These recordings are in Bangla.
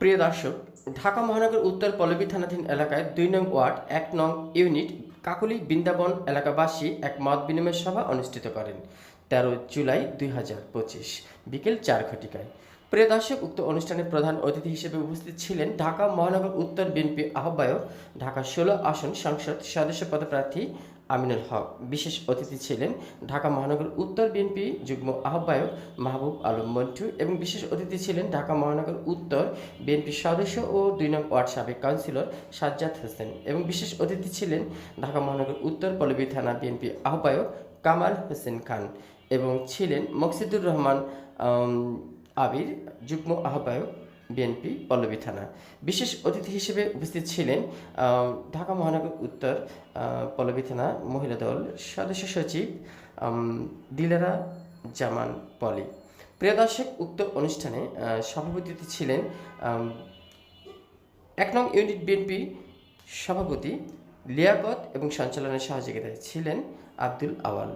প্রিয় দর্শক, ঢাকা মহানগর উত্তর পল্লবী থানাধীন এলাকায় দুই নং ওয়ার্ড, এক নং ইউনিট, কাকুলি বৃন্দাবন এলাকাবাসী এক মত বিনিময় সভা অনুষ্ঠিত করেন তেরো জুলাই দুই হাজার পঁচিশ, বিকেল চার ঘটিকায়। প্রিয় দর্শক, উক্ত অনুষ্ঠানে প্রধান অতিথি হিসেবে উপস্থিত ছিলেন ঢাকা মহানগর উত্তর বিএনপি আহ্বায়ক, ঢাকা ষোলো আসন সংসদ সদস্য পদপ্রার্থী আমিনুল হক। বিশেষ অতিথি ছিলেন ঢাকা মহানগর উত্তর বিএনপি যুগ্ম আহ্বায়ক মাহবুব আলম মন্টু এবং বিশেষ অতিথি ছিলেন ঢাকা মহানগর উত্তর বিএনপি সদস্য ও দুই নং ওয়ার্ড সাবেক কাউন্সিলর সাজ্জাদ হোসেন এবং বিশেষ অতিথি ছিলেন ঢাকা মহানগর উত্তর পল্লবী থানা বিএনপি আহ্বায়ক কামাল হোসেন খান এবং ছিলেন মকসিদুর রহমান আবির, যুগ্ম আহ্বায়ক বিএনপি পল্লবী থানা। বিশেষ অতিথি হিসেবে উপস্থিত ছিলেন ঢাকা মহানগর উত্তর পল্লবী থানা মহিলা দল সদস্য সচিব দিলারা জামান পলি। প্রিয় দর্শক, উক্ত অনুষ্ঠানে সভাপতিত্বে ছিলেন এক নং ইউনিট বিএনপি সভাপতি লিয়াকত এবং সঞ্চালনের সহযোগিতায় ছিলেন আব্দুল আওয়াল।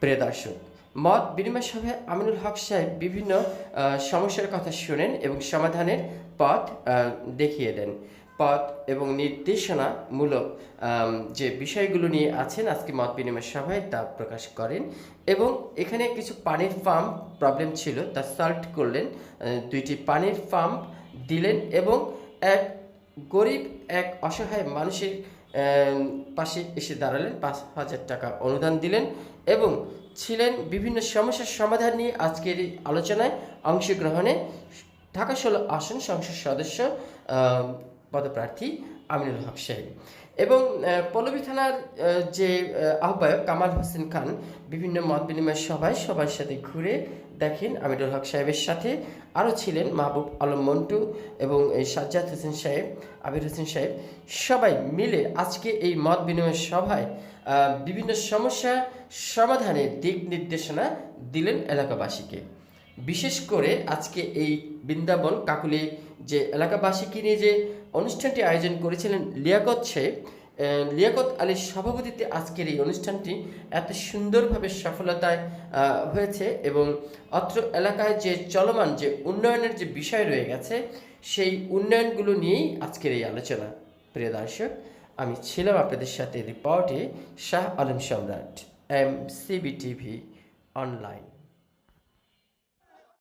প্রিয় দর্শক মত বিনিময় সভায় আমিনুল হক সাহেব বিভিন্ন সমস্যার কথা শুনেন এবং সমাধানের পথ দেখিয়ে দেন। পথ এবং নির্দেশনামূলক যে বিষয়গুলো নিয়ে আছেন আজকে মত বিনিময় সভায় তা প্রকাশ করেন এবং এখানে কিছু পানির পাম্প প্রবলেম ছিল, তা সলভ করলেন। দুইটি পানির পাম্প দিলেন এবং এক গরিব, এক অসহায় মানুষের পাশে এসে দাঁড়ালেন, পাঁচ হাজার টাকা অনুদান দিলেন এবং ছিলেন বিভিন্ন সমস্যার সমাধান নিয়ে আজকের এই আলোচনায় অংশগ্রহণে ঢাকা ষোলো আসন সংসদ সদস্য পদপ্রার্থী আমিনুল হক সাহেব। এবং পল্লবী থানার যে আহ্বায়ক কামাল হোসেন খান বিভিন্ন মত বিনিময় সভায় সবার সাথে ঘুরে দেখেন আমিনুল হক সাহেবের সাথে। আরও ছিলেন মাহবুব আলম মন্টু এবং এই সাজ্জাদ হোসেন সাহেব, আবির হোসেন সাহেব। সবাই মিলে আজকে এই মত বিনিময় সভায় বিভিন্ন সমস্যা সমাধানের দিক নির্দেশনা দিলেন এলাকাবাসীকে। বিশেষ করে আজকে এই বৃন্দাবন কাকুলি যে এলাকাবাসীকে নিয়ে যে অনুষ্ঠানটি আয়োজন করেছিলেন লিয়াকত আহ, লিয়াকত আলীর সভাপতিত্বে আজকের এই অনুষ্ঠানটি এত সুন্দরভাবে সফলতায় হয়েছে এবং অত্র এলাকায় যে চলমান যে উন্নয়নের যে বিষয় রয়ে গেছে সেই উন্নয়নগুলো নিয়েই আজকের এই আলোচনা। প্রিয় দর্শক আমি ছিলাম আপনাদের সাথে রিপোর্টে শাহ আলম সম্রাট এম সিবি টিভি অনলাইন।